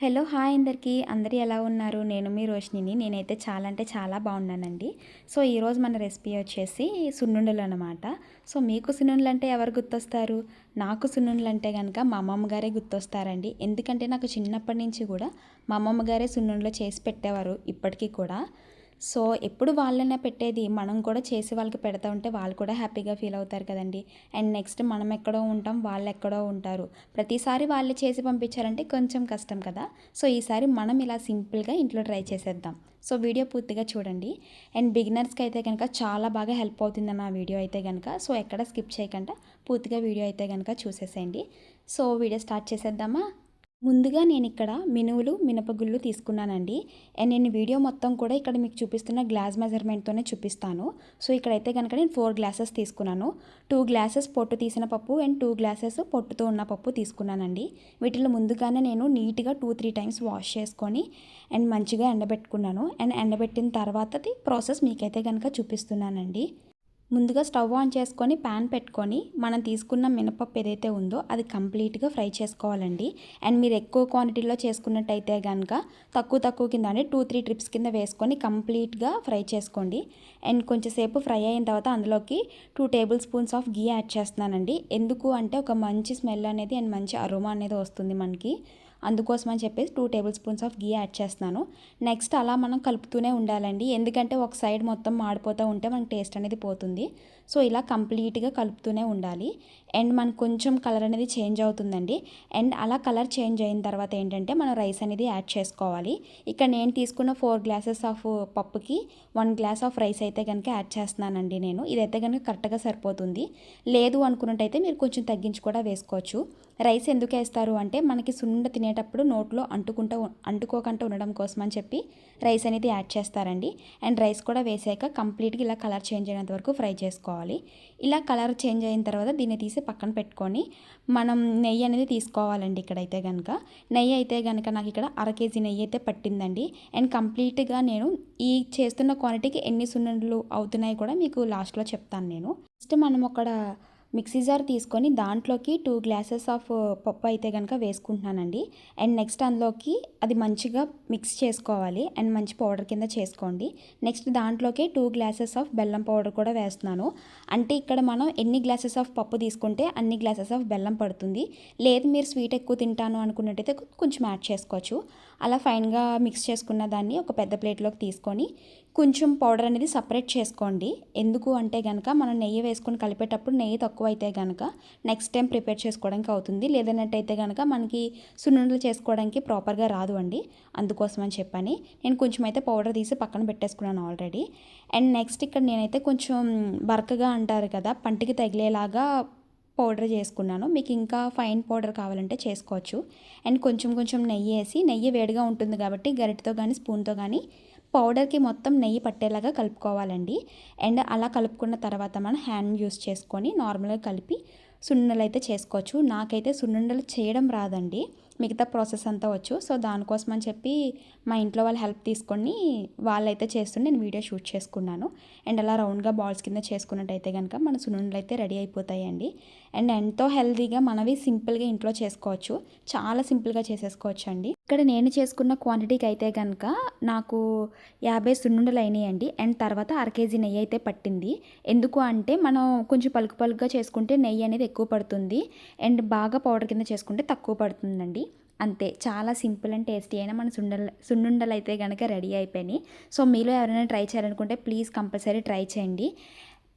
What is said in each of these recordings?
Hello hi అందరికీ. అందరూ ఎలా ఉన్నారు? నేను మీ రోషినిని నేనైతే చాలా అంటే చాలా బాగున్నానండి. సో ఈరోజు మన రెసిపీ వచ్చేసి సున్నుండలు అనమాట సో మీకు సున్నుండలు అంటే ఎవరు గుర్తొస్తారు? నాకు సున్నుండలు అంటే కనుక మా అమ్మమ్మ గారే గుర్తొస్తారండి. ఎందుకంటే నాకు చిన్నప్పటి నుంచి కూడా మా అమ్మమ్మ గారే సున్నుండలు చేసి పెట్టేవారు ఇప్పటికీ కూడా. సో ఎప్పుడు వాళ్ళనే పెట్టేది మనం కూడా చేసి వాళ్ళకి పెడతా ఉంటే వాళ్ళు కూడా హ్యాపీగా ఫీల్ అవుతారు కదండి. అండ్ నెక్స్ట్ మనం ఎక్కడో ఉంటాం వాళ్ళు ఎక్కడో ఉంటారు. ప్రతిసారి వాళ్ళు చేసి పంపించారంటే కొంచెం కష్టం కదా. సో ఈసారి మనం ఇలా సింపుల్గా ఇంట్లో ట్రై చేసేద్దాం. సో వీడియో పూర్తిగా చూడండి. అండ్ బిగినర్స్కి అయితే కనుక చాలా బాగా హెల్ప్ అవుతుంది నా వీడియో అయితే కనుక. సో ఎక్కడ స్కిప్ చేయకుండా పూర్తిగా వీడియో అయితే కనుక చూసేసేయండి. సో వీడియో స్టార్ట్ చేసేద్దామా? ముందుగా నేను ఇక్కడ మినువులు మినపగుళ్ళు తీసుకున్నానండి. అండ్ నేను వీడియో మొత్తం కూడా ఇక్కడ మీకు చూపిస్తున్న గ్లాస్ మెజర్మెంట్తోనే చూపిస్తాను. సో ఇక్కడైతే కనుక నేను ఫోర్ గ్లాసెస్ తీసుకున్నాను. టూ గ్లాసెస్ పొట్టు తీసిన పప్పు అండ్ టూ గ్లాసెస్ పొట్టుతో ఉన్న పప్పు తీసుకున్నానండి. వీటిలో ముందుగానే నేను నీట్గా టూ త్రీ టైమ్స్ వాష్ చేసుకొని అండ్ మంచిగా ఎండబెట్టుకున్నాను. అండ్ ఎండబెట్టిన తర్వాతది ప్రాసెస్ మీకైతే కనుక చూపిస్తున్నానండి. ముందుగా స్టవ్ ఆన్ చేసుకొని ప్యాన్ పెట్టుకొని మనం తీసుకున్న మినపప్పు ఏదైతే ఉందో అది కంప్లీట్గా ఫ్రై చేసుకోవాలండి. అండ్ మీరు ఎక్కువ క్వాంటిటీలో చేసుకున్నట్టయితే కనుక తక్కువ తక్కువ కింద అంటే టూ త్రీ ట్రిప్స్ కింద వేసుకొని కంప్లీట్గా ఫ్రై చేసుకోండి. అండ్ కొంచెంసేపు ఫ్రై అయిన తర్వాత అందులోకి two tablespoons of ghee add చేస్తున్నానండి. ఎందుకు అంటే ఒక మంచి స్మెల్ అనేది అండ్ మంచి అరోమా అనేది వస్తుంది మనకి. అందుకోసం అని చెప్పేసి two tablespoons of ghee add చేస్తున్నాను. నెక్స్ట్ అలా మనం కలుపుతూనే ఉండాలండి. ఎందుకంటే ఒక సైడ్ మొత్తం మాడిపోతూ ఉంటే మనకి టేస్ట్ అనేది పోతుంది. సో ఇలా కంప్లీట్గా కలుపుతూనే ఉండాలి. అండ్ మనకు కొంచెం కలర్ అనేది చేంజ్ అవుతుందండి. అండ్ అలా కలర్ చేంజ్ అయిన తర్వాత ఏంటంటే మనం రైస్ అనేది యాడ్ చేసుకోవాలి. ఇక్కడ నేను తీసుకున్న ఫోర్ గ్లాసెస్ ఆఫ్ పప్పుకి వన్ గ్లాస్ ఆఫ్ రైస్ అయితే కనుక యాడ్ చేస్తున్నానండి నేను. ఇదైతే కనుక కరెక్ట్గా సరిపోతుంది. లేదు అనుకున్నట్టయితే మీరు కొంచెం తగ్గించి కూడా వేసుకోవచ్చు. రైస్ ఎందుకు వేస్తారు అంటే మనకి సున్నుండ తినేటప్పుడు నోట్లో అంటుకుంటూ అంటుకోకుండా ఉండడం కోసం అని చెప్పి రైస్ అనేది యాడ్ చేస్తారండి. అండ్ రైస్ కూడా వేసాక కంప్లీట్గా ఇలా కలర్ చేంజ్ అయినంత వరకు ఫ్రై చేసుకోవాలి. ఇలా కలర్ చేంజ్ అయిన తర్వాత దీన్ని తీసి పక్కన పెట్టుకొని మనం నెయ్యి అనేది తీసుకోవాలండి ఇక్కడైతే కనుక నెయ్యి అయితే కనుక నాకు ఇక్కడ అర కేజీ నెయ్యి అయితే పట్టిందండి. అండ్ కంప్లీట్గా నేను ఈ చేస్తున్న క్వాంటిటీకి ఎన్ని సున్నుండలు అవుతున్నాయి కూడా మీకు లాస్ట్లో చెప్తాను నేను. ఫస్ట్ మనం అక్కడ మిక్సీ జార్ తీసుకొని దాంట్లోకి టూ గ్లాసెస్ ఆఫ్ పప్పు అయితే కనుక వేసుకుంటున్నానండి. అండ్ నెక్స్ట్ అందులోకి అది మంచిగా మిక్స్ చేసుకోవాలి. అండ్ మంచి పౌడర్ కింద చేసుకోండి. నెక్స్ట్ దాంట్లోకి టూ గ్లాసెస్ ఆఫ్ బెల్లం పౌడర్ కూడా వేస్తున్నాను. అంటే ఇక్కడ మనం ఎన్ని గ్లాసెస్ ఆఫ్ పప్పు తీసుకుంటే అన్ని గ్లాసెస్ ఆఫ్ బెల్లం పడుతుంది. లేదు మీరు స్వీట్ ఎక్కువ తింటాను అనుకున్నట్టయితే కొంచెం యాడ్ చేసుకోవచ్చు. అలా ఫైన్గా మిక్స్ చేసుకున్న దాన్ని ఒక పెద్ద ప్లేట్లోకి తీసుకొని కొంచెం పౌడర్ అనేది సపరేట్ చేసుకోండి. ఎందుకు అంటే కనుక మనం నెయ్యి వేసుకొని కలిపేటప్పుడు నెయ్యి తక్కువ తక్కువ అయితే కనుక నెక్స్ట్ టైం ప్రిపేర్ చేసుకోవడానికి అవుతుంది. లేదన్నట్టయితే కనుక మనకి సున్నుండలు చేసుకోవడానికి ప్రాపర్గా రాదు అండి. అందుకోసం అని చెప్పని నేను కొంచెం అయితే పౌడర్ తీసి పక్కన పెట్టేసుకున్నాను ఆల్రెడీ అండ్ నెక్స్ట్ ఇక్కడ నేనైతే కొంచెం బరకగా అంటారు కదా పంటికి తగిలేలాగా పౌడర్ చేసుకున్నాను. మీకు ఇంకా ఫైన్ పౌడర్ కావాలంటే చేసుకోవచ్చు. అండ్ కొంచెం కొంచెం నెయ్యి వేసి నెయ్యి వేడిగా ఉంటుంది కాబట్టి గరిటతో కానీ స్పూన్తో కానీ పౌడర్కి మొత్తం నెయ్యి పట్టేలాగా కలుపుకోవాలండి. అండ్ అలా కలుపుకున్న తర్వాత మనం హ్యాండ్ యూస్ చేసుకొని నార్మల్గా కలిపి సున్నుండలు అయితే చేసుకోవచ్చు. నాకైతే సున్నుండలు చేయడం రాదండి. మిగతా ప్రాసెస్ అంతా వచ్చు. సో దానికోసం అని చెప్పి మా ఇంట్లో వాళ్ళ హెల్ప్ తీసుకొని వాళ్ళైతే చేస్తుంటే నేను వీడియో షూట్ చేసుకున్నాను. అండ్ అలా రౌండ్గా బాల్స్ కింద చేసుకున్నట్టయితే కనుక మన సున్నుండలు అయితే రెడీ అయిపోతాయండి. అండ్ ఎంతో హెల్తీగా మనవి సింపుల్గా ఇంట్లో చేసుకోవచ్చు. చాలా సింపుల్గా చేసేసుకోవచ్చు అండి ఇక్కడ నేను చేసుకున్న క్వాంటిటీకి అయితే కనుక నాకు యాభై సున్నుండలు అయినాయండి. అండ్ తర్వాత అర కేజీ నెయ్యి అయితే పట్టింది. ఎందుకు అంటే మనం కొంచెం పలుకు పలుకుగా చేసుకుంటే నెయ్యి అనేది ఎక్కువ పడుతుంది. అండ్ బాగా పౌడర్ కింద చేసుకుంటే తక్కువ పడుతుందండి. అంతే. చాలా సింపుల్ అండ్ టేస్టీ అయినా మన సుండలు సున్నుండలు అయితే కనుక రెడీ అయిపోయినాయి. సో మీలో ఎవరైనా ట్రై చేయాలనుకుంటే ప్లీజ్ కంపల్సరీ ట్రై చేయండి.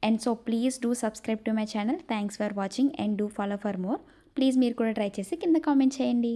And so please do subscribe to my channel. Thanks for watching and do follow for more. Please మీరు కూడా ట్రై చేసి కింద కామెంట్ చేయండి.